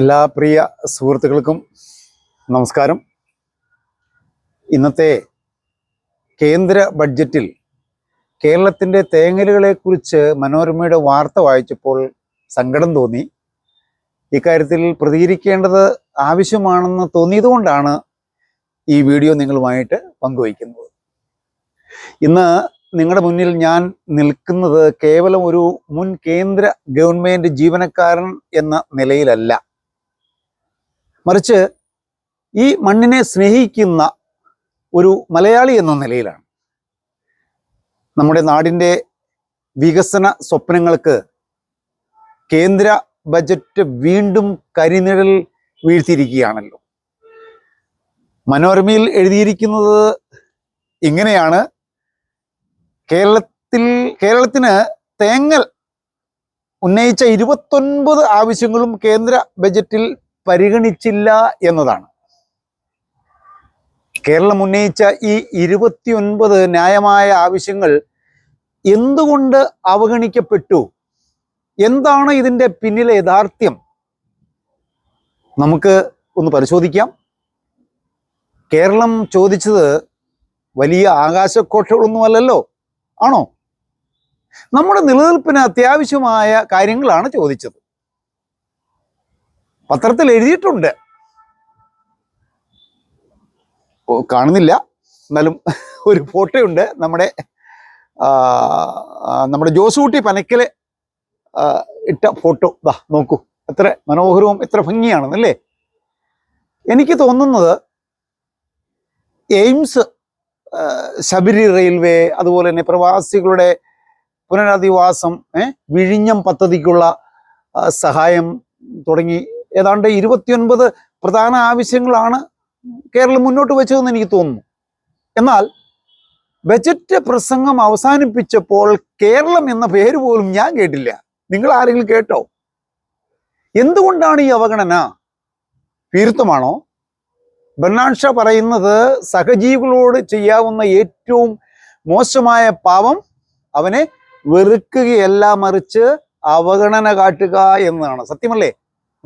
എല്ലാ പ്രിയ സുഹൃത്തുക്കൾക്കും നമസ്കാരം. ഇന്നത്തെ കേന്ദ്ര ബഡ്ജറ്റിൽ കേരളത്തിന്റെ തേങ്ങലുകളെക്കുറിച്ച് മനോരമയുടെ വാർത്ത വായിച്ചപ്പോൾ സങ്കടം തോന്നി. ഇക്കാര്യത്തിൽ പ്രതികരിക്കേണ്ടത് ആവശ്യമാണെന്ന് തോന്നിയതുകൊണ്ടാണ് ഈ വീഡിയോ നിങ്ങളുമായിട്ട് പങ്കുവയ്ക്കുന്നത്. ഇന്ന് നിങ്ങളുടെ മുന്നിൽ ഞാൻ നിൽക്കുന്നത് കേവലം ഒരു മുൻ കേന്ദ്ര ഗവൺമെന്റ് ജീവനക്കാരൻ എന്ന നിലയിലല്ല. മറിച്ച് ഈ മണ്ണിനെ സ്നേഹിക്കുന്ന ഒരു മലയാളി എന്ന നിലയിലാണ്. നമ്മുടെ നാടിന്റെ വികസന സ്വപ്നങ്ങൾക്ക് കേന്ദ്ര ബജറ്റ് വീണ്ടും കരിനിഴൽ വീഴ്ത്തിയിരിക്കുകയാണല്ലോ. മനോരമയിൽ എഴുതിയിരിക്കുന്നത് ഇങ്ങനെയാണ്. കേരളത്തിൽ കേരളത്തിന് തേങ്ങൽ ഉന്നയിച്ച ഇരുപത്തൊൻപത് ആവശ്യങ്ങളും കേന്ദ്ര ബജറ്റിൽ പരിഗണിച്ചില്ല എന്നതാണ്. കേരളം ഉന്നയിച്ച ഈ ഇരുപത്തിയൊൻപത് ന്യായമായ ആവശ്യങ്ങൾ എന്തുകൊണ്ട് അവഗണിക്കപ്പെട്ടു? എന്താണ് ഇതിന്റെ പിന്നിലെ യഥാർത്ഥ്യം? നമുക്ക് ഒന്ന് പരിശോധിക്കാം. കേരളം ചോദിച്ചത് വലിയ ആകാശക്കോട്ടകളൊന്നുമല്ലല്ലോ ആണോ? നമ്മുടെ നിലനിൽപ്പിന് അത്യാവശ്യമായ കാര്യങ്ങളാണ് ചോദിച്ചത്. പത്രത്തിൽ എഴുതിയിട്ടുണ്ട്. കാണുന്നില്ല. എന്നാലും ഒരു ഫോട്ടോയുണ്ട് നമ്മുടെ നമ്മുടെ ജോസൂട്ടി പനക്കൽ ഇട്ട ഫോട്ടോ. ദാ നോക്കൂ. എത്ര മനോഹരവും എത്ര ഭംഗിയാണെന്നല്ലേ? എനിക്ക് തോന്നുന്നത് എയിംസ് ശബരി റെയിൽവേ അതുപോലെ തന്നെ പ്രവാസികളുടെ പുനരധിവാസം വിഴിഞ്ഞം പദ്ധതിക്കുള്ള സഹായം തുടങ്ങി ഏതാണ്ട് ഇരുപത്തിയൊൻപത് പ്രധാന ആവശ്യങ്ങളാണ് കേരളം മുന്നോട്ട് വെച്ചതെന്ന് എനിക്ക് തോന്നുന്നു. എന്നാൽ ബജറ്റ് പ്രസംഗം അവസാനിപ്പിച്ചപ്പോൾ കേരളം എന്ന പേര് പോലും ഞാൻ കേട്ടില്ല. നിങ്ങൾ ആരെങ്കിലും കേട്ടോ? എന്തുകൊണ്ടാണ് ഈ അവഗണന? ഭീരുത്വമാണോ ബർണാഡ് പറയുന്നത് സഹജീവികളോട് ചെയ്യാവുന്ന ഏറ്റവും മോശമായ പാപം അവനെ വെറുക്കുകയല്ല മറിച്ച് അവഗണന കാട്ടുക എന്നതാണ്. സത്യമല്ലേ?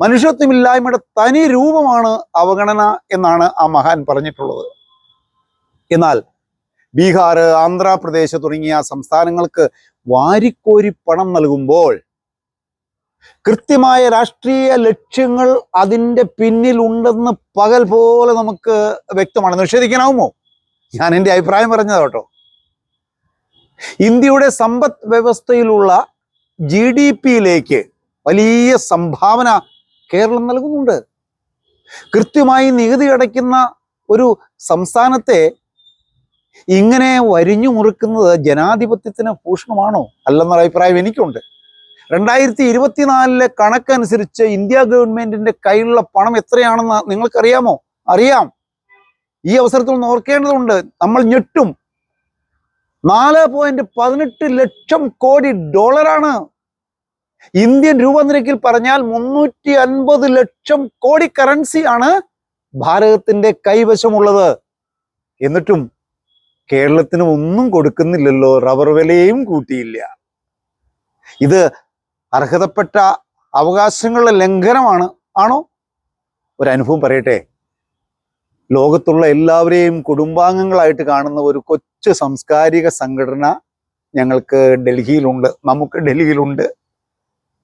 മനുഷ്യത്വമില്ലായ്മയുടെ തനി രൂപമാണ് അവഗണന എന്നാണ് ആ മഹാൻ പറഞ്ഞിട്ടുള്ളത്. എന്നാൽ ബീഹാർ ആന്ധ്രാപ്രദേശ് തുടങ്ങിയ സംസ്ഥാനങ്ങൾക്ക് വാരിക്കോരി പണം നൽകുമ്പോൾ കൃത്യമായ രാഷ്ട്രീയ ലക്ഷ്യങ്ങൾ അതിന്റെ പിന്നിലുണ്ടെന്ന് പകൽ പോലെ നമുക്ക് വ്യക്തമാണ് നിഷേധിക്കാനാവുമോ ഞാൻ എന്റെ അഭിപ്രായം പറഞ്ഞതാ കേട്ടോ. ഇന്ത്യയുടെ സമ്പദ് വ്യവസ്ഥയിലുള്ള ജി ഡി പിയിലേക്ക് വലിയ സംഭാവന കേരളം നൽകുന്നുണ്ട്. കൃത്യമായി നികുതി അടയ്ക്കുന്ന ഒരു സംസ്ഥാനത്തെ ഇങ്ങനെ വരിഞ്ഞു മുറുക്കുന്നത് ജനാധിപത്യത്തിന് ഭൂഷണമാണോ അല്ലെന്നൊരു അഭിപ്രായം എനിക്കുണ്ട്. രണ്ടായിരത്തി ഇരുപത്തിനാലിലെ കണക്കനുസരിച്ച് ഇന്ത്യ ഗവൺമെന്റിന്റെ കയ്യിലുള്ള പണം എത്രയാണെന്ന് നിങ്ങൾക്കറിയാമോ? അറിയാം. ഈ അവസരത്തിൽ ഒന്ന് ഓർക്കേണ്ടതുണ്ട്. നമ്മൾ ഞെട്ടും. നാല് പോയിന്റ് പതിനെട്ട് ലക്ഷം കോടി ഡോളറാണ് ഇന്ത്യൻ രൂപ നിരക്കിൽ പറഞ്ഞാൽ മുന്നൂറ്റി അൻപത് ലക്ഷം കോടി കറൻസി ആണ് ഭാരതത്തിന്റെ കൈവശമുള്ളത്. എന്നിട്ടും കേരളത്തിന് ഒന്നും കൊടുക്കുന്നില്ലല്ലോ റബ്ബർ വിലയും കൂട്ടിയില്ല. ഇത് അർഹതപ്പെട്ട അവകാശങ്ങളുടെ ലംഘനമാണ് ആണോ? ഒരു അനുഭവം പറയട്ടെ. ലോകത്തുള്ള എല്ലാവരെയും കുടുംബാംഗങ്ങളായിട്ട് കാണുന്ന ഒരു കൊച്ചു സാംസ്കാരിക സംഘടന ഞങ്ങൾക്ക് ഡൽഹിയിലുണ്ട് നമുക്ക് ഡൽഹിയിലുണ്ട്.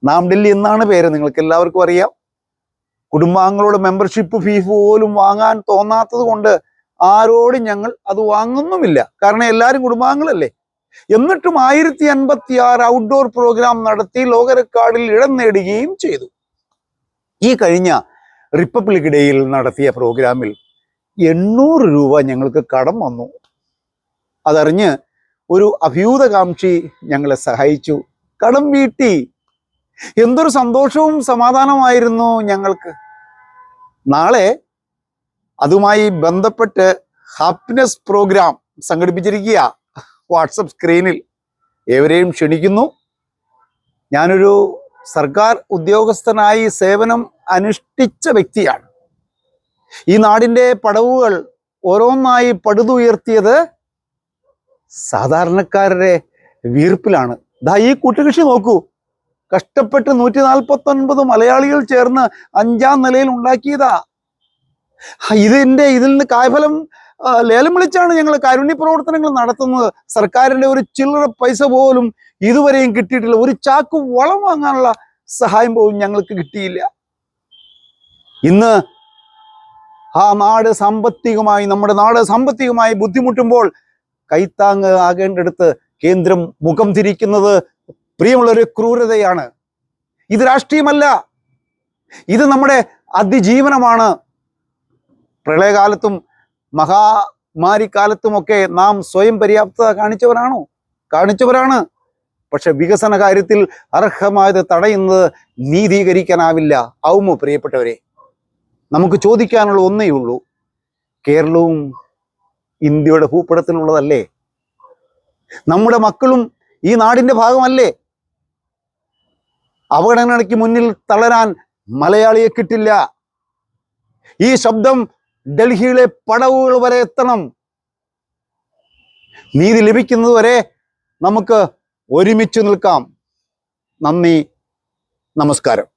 നാം ഡൽഹി എന്നാണ് പേര്. നിങ്ങൾക്ക് എല്ലാവർക്കും അറിയാം. കുടുംബാംഗങ്ങളുടെ മെമ്പർഷിപ്പ് ഫീസ് പോലും വാങ്ങാൻ തോന്നാത്തത് കൊണ്ട് ആരോടും ഞങ്ങൾ അത് വാങ്ങുന്നുമില്ല. കാരണം എല്ലാവരും കുടുംബാംഗങ്ങളല്ലേ. എന്നിട്ടും ആയിരത്തി അൻപത്തി ആറ് ഔട്ട്ഡോർ പ്രോഗ്രാം നടത്തി ലോക റെക്കോർഡിൽ ഇടം നേടുകയും ചെയ്തു. ഈ കഴിഞ്ഞ റിപ്പബ്ലിക് ഡേയിൽ നടത്തിയ പ്രോഗ്രാമിൽ എണ്ണൂറ് രൂപ ഞങ്ങൾക്ക് കടം വന്നു. അതറിഞ്ഞ് ഒരു അഭ്യൂതകാംക്ഷി ഞങ്ങളെ സഹായിച്ചു. കടം വീട്ടി എന്തൊരു സന്തോഷവും സമാധാനമായിരുന്നു ഞങ്ങൾക്ക്. നാളെ അതുമായി ബന്ധപ്പെട്ട് ഹാപ്പിനെസ് പ്രോഗ്രാം സംഘടിപ്പിച്ചിരിക്കുക. വാട്സപ്പ് സ്ക്രീനിൽ ഏവരെയും ക്ഷണിക്കുന്നു. ഞാനൊരു സർക്കാർ ഉദ്യോഗസ്ഥനായി സേവനം അനുഷ്ഠിച്ച വ്യക്തിയാണ്. ഈ നാടിന്റെ പടവുകൾ ഓരോന്നായി പടുതുയർത്തിയത് സാധാരണക്കാരുടെ വീർപ്പിലാണ്. ദാ ഈ കൂട്ടുകൃഷി നോക്കൂ. കഷ്ടപ്പെട്ട് നൂറ്റി നാൽപ്പത്തി ഒൻപത് മലയാളികൾ ചേർന്ന് അഞ്ചാം നിലയിൽ ഉണ്ടാക്കിയതാ. ഇതിന്റെ ഇതിൽ നിന്ന് കായ്ഫലം ലേലം വിളിച്ചാണ് ഞങ്ങൾ കാരുണ്യ പ്രവർത്തനങ്ങൾ നടത്തുന്നത്. സർക്കാരിന്റെ ഒരു ചില്ലറ പൈസ പോലും ഇതുവരെയും കിട്ടിയിട്ടില്ല. ഒരു ചാക്ക് വളം വാങ്ങാനുള്ള സഹായം പോലും ഞങ്ങൾക്ക് കിട്ടിയില്ല. ഇന്ന് ആ നാട് സാമ്പത്തികമായി നമ്മുടെ നാട് സാമ്പത്തികമായി ബുദ്ധിമുട്ടുമ്പോൾ കൈത്താങ് ആകേണ്ടടുത്ത് കേന്ദ്രം മുഖം തിരിക്കുന്നത് പ്രിയമുള്ളൊരു ക്രൂരതയാണ്. ഇത് രാഷ്ട്രീയമല്ല. ഇത് നമ്മുടെ അതിജീവനമാണ്. പ്രളയകാലത്തും മഹാമാരിക്കാലത്തുമൊക്കെ നാം സ്വയം പര്യാപ്തത കാണിച്ചവരാണോ? കാണിച്ചവരാണ്. പക്ഷെ വികസന കാര്യത്തിൽ അർഹമായത് തടയുന്നത് നീതീകരിക്കാനാവില്ല. ആവുമോ പ്രിയപ്പെട്ടവരെ നമുക്ക് ചോദിക്കാനുള്ള ഒന്നേ ഉള്ളൂ. കേരളവും ഇന്ത്യയുടെ ഭൂപടത്തിലുള്ളതല്ലേ? നമ്മുടെ മക്കളും ഈ നാടിന്റെ ഭാഗമല്ലേ? അവഗണനയ്ക്ക് മുന്നിൽ തളരാൻ മലയാളിയെ കിട്ടില്ല. ഈ ശബ്ദം ഡൽഹിയിലെ പടവുകൾ വരെ എത്തണം. നീതി ലഭിക്കുന്നതുവരെ നമുക്ക് ഒരുമിച്ച് നിൽക്കാം. നന്ദി നമസ്കാരം.